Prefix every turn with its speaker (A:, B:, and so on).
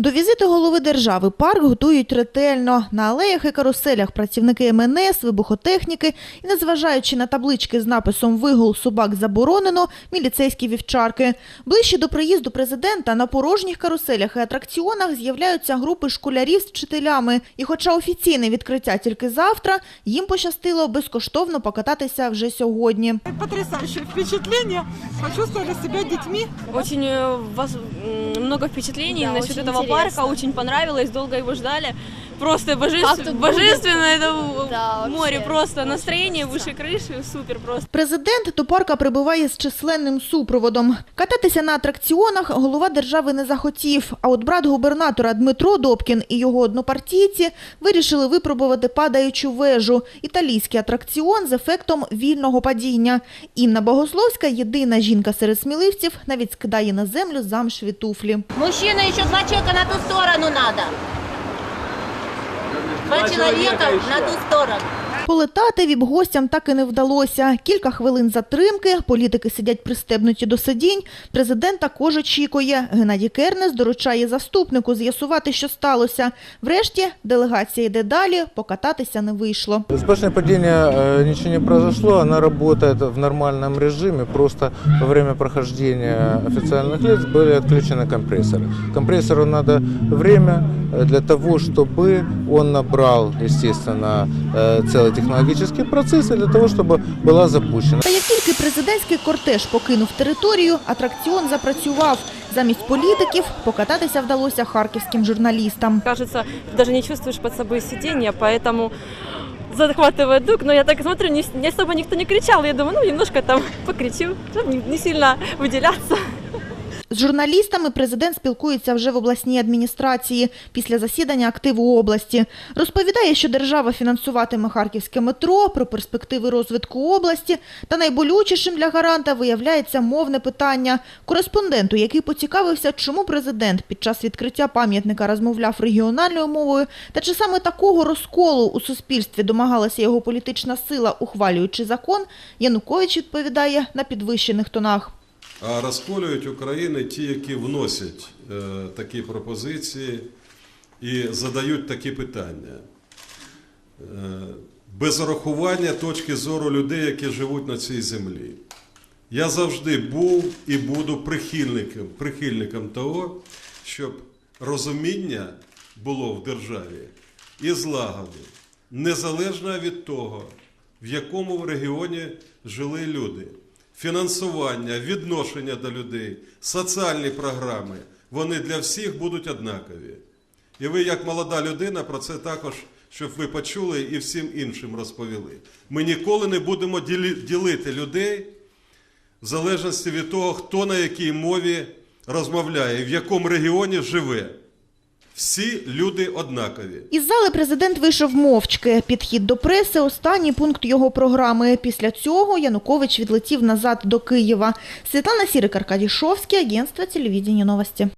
A: До візиту голови держави парк готують ретельно. На алеях і каруселях працівники МНС, вибухотехніки і, незважаючи на таблички з написом «Вигул собак заборонено», міліцейські вівчарки. Ближче до приїзду президента на порожніх каруселях і атракціонах з'являються групи школярів з вчителями. І хоча офіційне відкриття тільки завтра, їм пощастило безкоштовно покататися вже сьогодні.
B: Потрясающее впечатление. Почувствовали себя детьми.
C: Очень э, впечатлений
D: Да,
C: насчет
D: интересно.
C: Парка, очень понравилось, долго его ждали Просто
D: Как
C: божественно,
D: тут
C: божественно это в-
D: Да,
C: море,
D: вообще.
C: просто настроение выше крыши, супер просто.
A: Президент до парка прибуває з численним супроводом. Кататися на атракціонах голова держави не захотів. А от брат губернатора Дмитро Добкін і його однопартійці вирішили випробувати падаючу вежу – італійський атракціон з ефектом вільного падіння. Інна Богословська, єдина жінка серед сміливців, навіть скидає на землю замшеві туфлі.
E: Мужчина, еще два человека на ту сторону надо. Два человека на ту сторону.
A: Полетати віп-гостям так і не вдалося. Кілька хвилин затримки, політики сидять пристебнуті до сидінь. Президент також очікує. Геннадій Кернес доручає заступнику з'ясувати, що сталося. Врешті делегація йде далі, покататися не вийшло.
F: Вспышное падение э, ничего не произошло, она работает в нормальном режиме, просто во время прохождения официальных лиц были отключены компрессоры. Компрессору надо время э, для того, чтобы он набрал, естественно, э, целый технологический процесс, и для того, чтобы была запущена.
A: Та як тільки президентський кортеж покинув територію, атракціон запрацював. Замість політиків покататися вдалося харківським журналістам.
C: Кажется, даже не чувствуешь под собой сиденья, поэтому захватывает дух. Но я так смотрю, не, не особо никто не кричал. Я думаю, ну немножко там покричу, чтобы не, не сильно выделяться.
A: З журналістами президент спілкується вже в обласній адміністрації після засідання активу області. Розповідає, що держава фінансуватиме харківське метро, про перспективи розвитку області. Та найболючішим для гаранта виявляється мовне питання. Кореспонденту, який поцікавився, чому президент під час відкриття пам'ятника розмовляв регіональною мовою, та чи саме такого розколу у суспільстві домагалася його політична сила, ухвалюючи закон, Янукович відповідає на підвищених тонах.
G: А розколюють України ті, які вносять е, такі пропозиції і задають такі питання. Е, без урахування точки зору людей, які живуть на цій землі. Я завжди був і буду прихильником, прихильником того, щоб розуміння було в державі і злагоди, незалежно від того, в якому регіоні жили люди. Фінансування, відношення до людей, соціальні програми, вони для всіх будуть однакові. І ви, як молода людина, про це також, щоб ви почули і всім іншим розповіли. Ми ніколи не будемо ділити людей в залежності від того, хто на якій мові розмовляє, в якому регіоні живе. Всі люди однакові.
A: Із зали президент вийшов мовчки. Підхід до преси – останній пункт його програми. Після цього Янукович відлетів назад до Києва. Світлана Сірик, Аркадій Шовський, агентство телевідення новості.